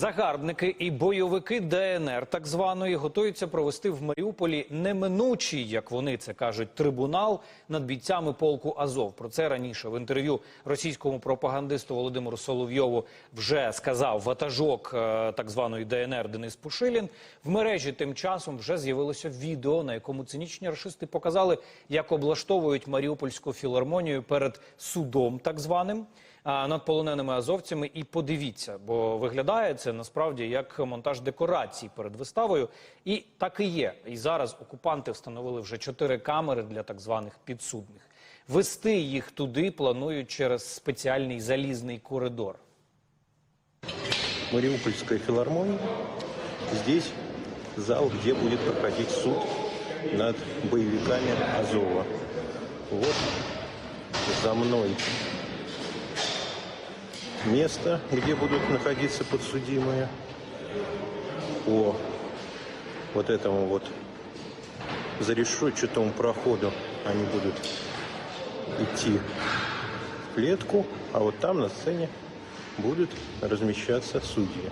Загарбники і бойовики ДНР так званої готуються провести в Маріуполі неминучий, як вони це кажуть, трибунал над бійцями полку Азов. Про це раніше в інтерв'ю російському пропагандисту Володимиру Соловйову вже сказав ватажок е, так званої ДНР Денис Пушилін. В мережі тим часом вже з'явилося відео, на якому цинічні рашисти показали, як облаштовують Маріупольську філармонію перед судом, так званим над полоненими азовцями. І подивіться, бо виглядає це насправді як монтаж декорацій перед виставою. І так і є. І зараз окупанти встановили вже чотири камери для так званих підсудних. Вести їх туди планують через спеціальний залізний коридор. Мариупольская филармония. Здесь зал, где будет проходить суд над боевиками Азова. Вот за мной место, где будут находиться подсудимые. По вот этому вот зарешетчатому проходу они будут идти в клетку, а вот там на сцене будут размещаться судьи.